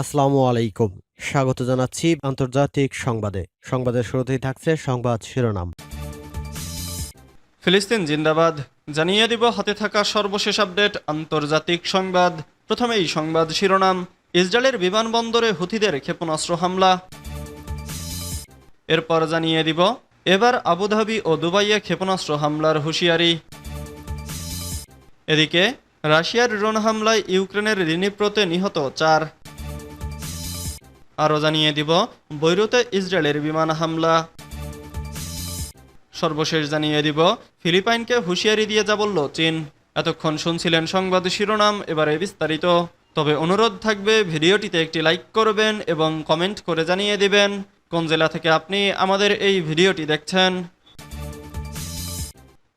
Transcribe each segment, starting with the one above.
আসসালামু আলাইকুম। স্বাগত জানাচ্ছি আন্তর্জাতিক সংবাদে। সংবাদের শুরুতেই থাকছে সংবাদ শিরোনাম। ফিলিস্তিন জিন্দাবাদ। জানিয়ে দিব হাতে থাকা সর্বশেষ আপডেট, আন্তর্জাতিক সংবাদ। প্রথমেই সংবাদ শিরোনাম, ইসরায়েলের বিমানবন্দরে হুথিদের ক্ষেপণাস্ত্র হামলা। এরপর জানিয়ে দিব, এবার আবুধাবি ও দুবাইয়ে ক্ষেপণাস্ত্র হামলার হুঁশিয়ারি। এদিকে, রাশিয়ার ড্রোন হামলায় ইউক্রেনের রিনিপ্রতে নিহত চার। আরও জানিয়ে দিব, বৈরুতে ইসরায়েলের বিমান হামলা। সর্বশেষ জানিয়ে দিব, ফিলিপাইনকে হুঁশিয়ারি দিয়ে যা বলল চীন। এতক্ষণ শুনছিলেন সংবাদ শিরোনাম, এবারে বিস্তারিত। তবে অনুরোধ থাকবে, ভিডিওটিতে একটি লাইক করবেন এবং কমেন্ট করে জানিয়ে দিবেন, কোন জেলা থেকে আপনি আমাদের এই ভিডিওটি দেখছেন।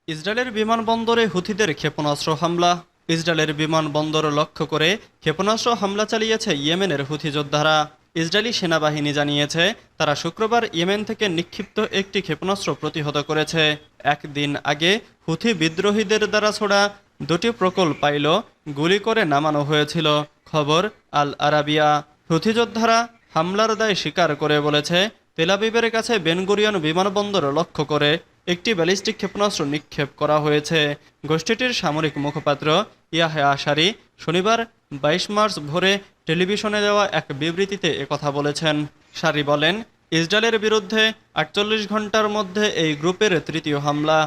ইসরায়েলের বিমানবন্দরে হুথিদের ক্ষেপণাস্ত্র হামলা। ইসরায়েলের বিমানবন্দর লক্ষ্য করে ক্ষেপণাস্ত্র হামলা চালিয়েছে ইয়েমেনের হুথি যোদ্ধারা। ইসরায়েলি সেনাবাহিনী জানিয়েছে, তারা শুক্রবার ইয়েমেন থেকে নিক্ষিপ্ত একটি ক্ষেপণাস্ত্র প্রতিহত করেছে। একদিন আগে হুথি বিদ্রোহীদের দ্বারা ছোড়া দুটি প্রকল্পাইল গুলি করে নামানো হয়েছিল। খবর, আল আরাবিয়া। হুথি যোদ্ধারা হামলার দায় স্বীকার করে বলেছে তেলাবিবের কাছে বেনগুরিয়ন বিমানবন্দর লক্ষ্য করে একটি ব্যালিস্টিক ক্ষেপণাস্ত্র নিক্ষেপ করা হয়েছে। গোষ্ঠীটির সামরিক মুখপাত্র ইয়াহে আশারি শনিবার বাইশ মার্চ ভোরে টেলিভিশনে দেওয়া এক বিবৃতিতে একথা বলেছেন। সারি বলেন, ইসরায়েলের বিরুদ্ধে আটচল্লিশ ঘণ্টার মধ্যে এই গ্রুপের তৃতীয় হামলা।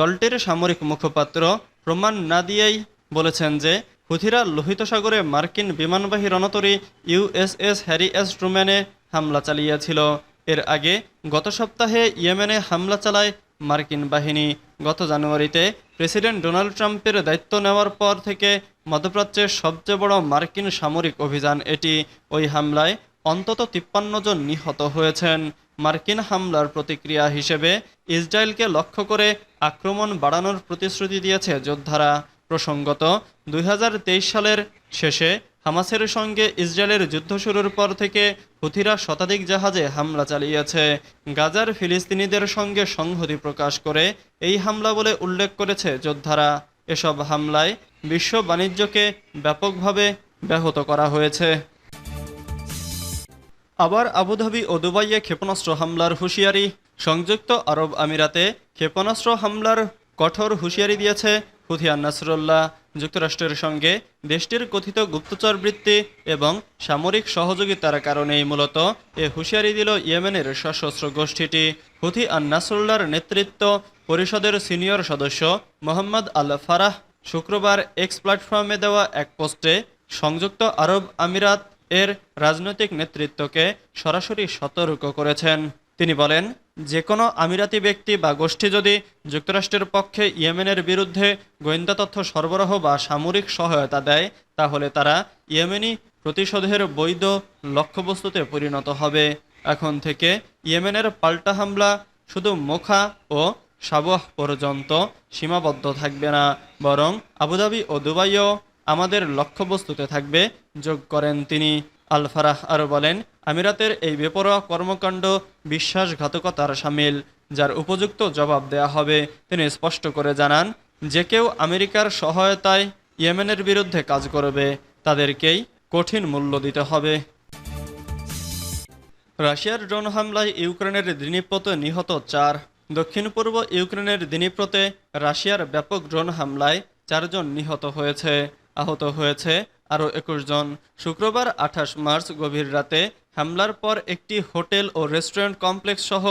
দলটির সামরিক মুখপাত্র প্রমাণ না দিয়েই বলেছেন যে, হুথিরা লোহিত সাগরে মার্কিন বিমানবাহী রণতরী ইউএসএস হ্যারি এস ট্রুম্যানে হামলা চালিয়েছিল। এর আগে গত সপ্তাহে ইয়েমেনে হামলা চালায় মার্কিন বাহিনী। গত জানুয়ারিতে প্রেসিডেন্ট ডোনাল্ড ট্রাম্পের দায়িত্ব নেওয়ার পর থেকে মধ্যপ্রাচ্যের সবচেয়ে বড় মার্কিন সামরিক অভিযান এটি ওই হামলায় অন্তত তিপ্পান্ন জন নিহত হয়েছেন। মার্কিন হামলার প্রতিক্রিয়া হিসেবে ইসরায়েলকে লক্ষ্য করে আক্রমণ বাড়ানোর প্রতিশ্রুতি দিয়েছে যোদ্ধারা। প্রসঙ্গত, দুই হাজার তেইশ সালের শেষে হামাসের সঙ্গে ইসরায়েলের যুদ্ধ শুরুর পর থেকে হুথিরা শতাধিক জাহাজে হামলা চালিয়েছে। গাজার ফিলিস্তিনিদের সঙ্গে সংহতি প্রকাশ করে এই হামলা বলে উল্লেখ করেছে যোদ্ধারা। এসব হামলায় বিশ্ব বাণিজ্যকে ব্যাপকভাবে ব্যাহত করা হয়েছে। আবার আবুধাবি ও দুবাইয়ে ক্ষেপণাস্ত্র হামলার হুঁশিয়ারি। সংযুক্ত আরব আমিরাতে ক্ষেপণাস্ত্র হামলার কঠোর হুঁশিয়ারি দিয়েছে হুথিয়ান নাসরুল্লাহ। যুক্তরাষ্ট্রের সঙ্গে দেশটির কথিত গুপ্তচর বৃত্তি এবং সামরিক সহযোগিতার কারণেই মূলত এ হুঁশিয়ারি দিল ইয়েমেনের সশস্ত্র গোষ্ঠীটি। হুথি আন নাসরুল্লাহর নেতৃত্ব পরিষদের সিনিয়র সদস্য মোহাম্মদ আল ফারাহ শুক্রবার এক্স প্ল্যাটফর্মে দেওয়া এক পোস্টে সংযুক্ত আরব আমিরাত এর রাজনৈতিক নেতৃত্বকে সরাসরি সতর্ক করেছেন। তিনি বলেন যে কোনো আমিরাতি ব্যক্তি বা গোষ্ঠী যদি যুক্তরাষ্ট্রের পক্ষে ইয়েমেনের বিরুদ্ধে গোয়েন্দা তথ্য সরবরাহ বা সামরিক সহায়তা দেয়, তাহলে তারা ইয়েমেনি প্রতিশোধের বৈধ লক্ষ্যবস্তুতে পরিণত হবে। এখন থেকে ইয়েমেনের পাল্টা হামলা শুধু মোখা ও সাবহ পর্যন্ত সীমাবদ্ধ থাকবে না, বরং আবুধাবি ও দুবাইও আমাদের লক্ষ্যবস্তুতে থাকবে, যোগ করেন তিনি। আলফারাহ আরও বলেন আমিরাতের এই বেপরোয়া কর্মকাণ্ড বিশ্বাসঘাতকতার সামিল, যার উপযুক্ত জবাব দেয়া হবে, তিনি স্পষ্ট করে জানান, যে কেউ আমেরিকার সহায়তায় ইয়েমেনের বিরুদ্ধে কাজ করবে, তাদেরকেই কঠিন মূল্য দিতে হবে। রাশিয়ার ড্রোন হামলায় ইউক্রেনের দিনীপ্রতে নিহত চার দক্ষিণ পূর্ব ইউক্রেনের দিনীপ্রতে রাশিয়ার ব্যাপক ড্রোন হামলায় চারজন নিহত হয়েছে, আহত হয়েছে আরও একুশ জন। শুক্রবার আঠাশ মার্চ গভীর রাতে হামলার পর একটি হোটেল ও রেস্টুরেন্ট কমপ্লেক্স সহ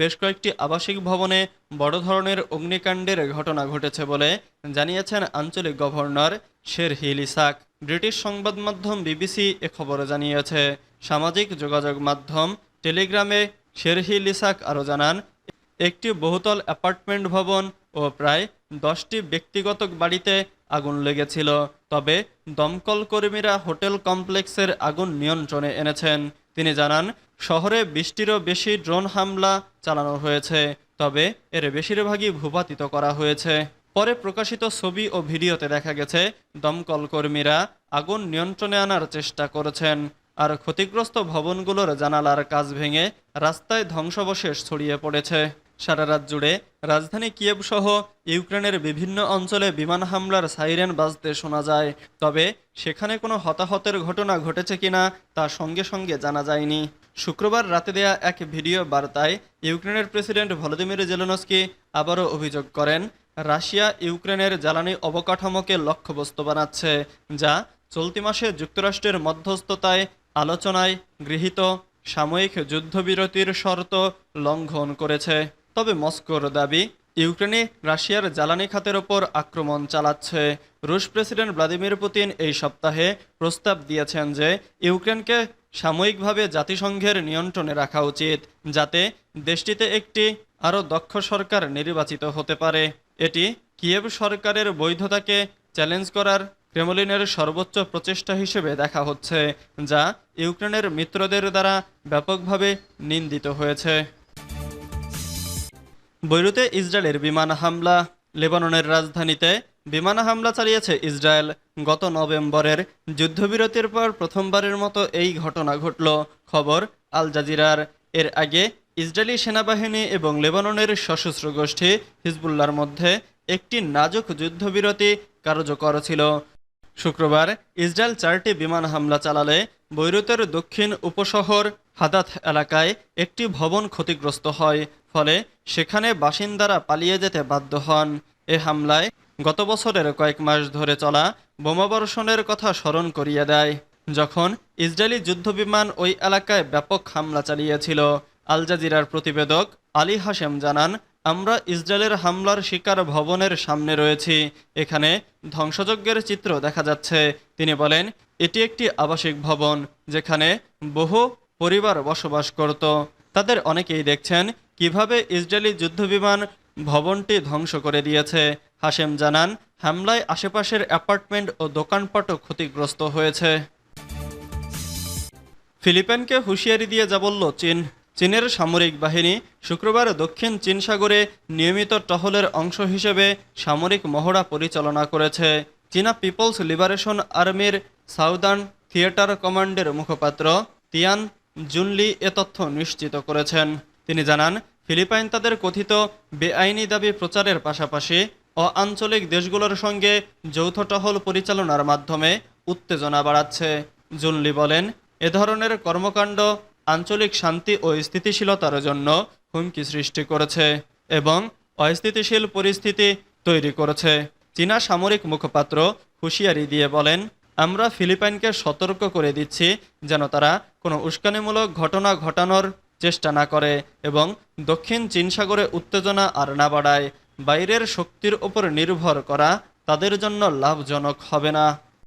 বেশ কয়েকটি আবাসিক ভবনে বড় ধরনের অগ্নিকাণ্ডের ঘটনা ঘটেছে বলে জানিয়েছেন আঞ্চলিক গভর্নর শের হিল ইসাক। ব্রিটিশ সংবাদ মাধ্যম বিবিসি এ খবর জানিয়েছে। সামাজিক যোগাযোগ মাধ্যম টেলিগ্রামে শেরহিল ইসাক আরও জানান, একটি বহুতল অ্যাপার্টমেন্ট ভবন ও প্রায় দশটি ব্যক্তিগত বাড়িতে আগুন লেগেছিল, তবে দমকল কর্মীরা হোটেল কমপ্লেক্সের আগুন নিয়ন্ত্রণে এনেছেন। তিনি জানান, শহরে বিশটিরও বেশি ড্রোন হামলা চালানো হয়েছে, তবে এর বেশিরভাগই ভূপাতিত করা হয়েছে। পরে প্রকাশিত ছবি ও ভিডিওতে দেখা গেছে, দমকল কর্মীরা আগুন নিয়ন্ত্রণে আনার চেষ্টা করেছেন, আর ক্ষতিগ্রস্ত ভবনগুলোর জানালার কাজ ভেঙে রাস্তায় ধ্বংসাবশেষ ছড়িয়ে পড়েছে। সারা রাত জুড়ে রাজধানী কিয়েভ সহ ইউক্রেনের বিভিন্ন অঞ্চলে বিমান হামলার সাইরেন বাজতে শোনা যায়। তবে সেখানে কোনো হতাহতের ঘটনা ঘটেছে কিনা তা সঙ্গে সঙ্গে জানা যায়নি। শুক্রবার রাতে দেয়া এক ভিডিও বার্তায় ইউক্রেনের প্রেসিডেন্ট ভলোদিমির জেলেনস্কি আবারও অভিযোগ করেন, রাশিয়া ইউক্রেনের জ্বালানি অবকাঠামোকে লক্ষ্যবস্তু বানাচ্ছে, যা চলতি মাসে যুক্তরাষ্ট্রের মধ্যস্থতায় আলোচনায় গৃহীত সাময়িক যুদ্ধবিরতির শর্ত লঙ্ঘন করেছে। তবে মস্কোর দাবি, ইউক্রেনে রাশিয়ার জ্বালানি খাতের ওপর আক্রমণ চালাচ্ছে। রুশ প্রেসিডেন্ট ভ্লাদিমির পুতিন এই সপ্তাহে প্রস্তাব দিয়েছেন যে, ইউক্রেনকে সাময়িকভাবে জাতিসংঘের নিয়ন্ত্রণে রাখা উচিত, যাতে দেশটিতে একটি আরও দক্ষ সরকার নির্বাচিত হতে পারে। এটি কিয়েভ সরকারের বৈধতাকে চ্যালেঞ্জ করার ক্রেমলিনের সর্বোচ্চ প্রচেষ্টা হিসেবে দেখা হচ্ছে, যা ইউক্রেনের মিত্রদের দ্বারা ব্যাপকভাবে নিন্দিত হয়েছে। বৈরুতে ইসরায়েলের বিমান হামলা, লেবাননের রাজধানীতে বিমান হামলা চালিয়েছে ইসরায়েল। গত নভেম্বরের যুদ্ধবিরতির পর প্রথমবারের মতো এই ঘটনা ঘটল, খবর আল জাজিরার। এর আগে ইসরায়েলি সেনাবাহিনী এবং লেবাননের সশস্ত্র গোষ্ঠী হিজবুল্লার মধ্যে একটি নাজুক যুদ্ধবিরতি কার্যকর ছিল। শুক্রবার ইসরায়েল চারটি বিমান হামলা চালালে বৈরুতের দক্ষিণ উপশহর হাদাত এলাকায় একটি ভবন ক্ষতিগ্রস্ত হয়, ফলে সেখানে বাসিন্দারা পালিয়ে যেতে বাধ্য হন। এ হামলায় গত বছরের কয়েক মাস ধরে চলা বোমাবর্ষণের কথা স্মরণ করিয়ে দেয়। যখন ইসরায়েলি যুদ্ধবিমান ওই এলাকায় ব্যাপক হামলা চালিয়েছিল, আল জাজিরার প্রতিবেদক আলী হাশেম জানান আমরা ইসরায়েলের হামলার শিকার ভবনের সামনে রয়েছি। এখানে ধ্বংসযজ্ঞের চিত্র দেখা যাচ্ছে। তিনি বলেন, এটি একটি আবাসিক ভবন যেখানে বহু পরিবার বসবাস করত। তাদের অনেকেই দেখছেন কীভাবে ইসরায়েলি যুদ্ধবিমান ভবনটি ধ্বংস করে দিয়েছে। হাশেম জানান, হামলায় আশেপাশের অ্যাপার্টমেন্ট ও দোকানপাটও ক্ষতিগ্রস্ত হয়েছে। ফিলিপাইনকে হুঁশিয়ারি দিয়ে যা বলল চীন চীনের সামরিক বাহিনী শুক্রবার দক্ষিণ চীন সাগরে নিয়মিত টহলের অংশ হিসেবে সামরিক মহড়া পরিচালনা করেছে। চীনা পিপলস লিবারেশন আর্মির সাউদার্ন থিয়েটার কমান্ডের মুখপাত্র তিয়ান জুনলি এ তথ্য নিশ্চিত করেছেন। তিনি জানান, ফিলিপাইন তাদের কথিত বেআইনি দাবি প্রচারের পাশাপাশি অআঞ্চলিক দেশগুলোর সঙ্গে যৌথ টহল পরিচালনার মাধ্যমে উত্তেজনা বাড়াচ্ছে। জুনলি বলেন, এ ধরনের কর্মকাণ্ড আঞ্চলিক শান্তি ও স্থিতিশীলতার জন্য হুমকি সৃষ্টি করেছে এবং অস্থিতিশীল পরিস্থিতি তৈরি করেছে। চীনা সামরিক মুখপাত্র হুঁশিয়ারি দিয়ে বলেন, আমরা ফিলিপাইনকে সতর্ক করে দিচ্ছি যেন তারা কোনো উস্কানিমূলক ঘটনা ঘটানোর চেষ্টা না করে এবং দক্ষিণ চীন সাগরে উত্তেজনা আর না বাড়ায়। বাইরের শক্তির ওপর নির্ভর করা তাদের জন্য লাভজনক হবে না।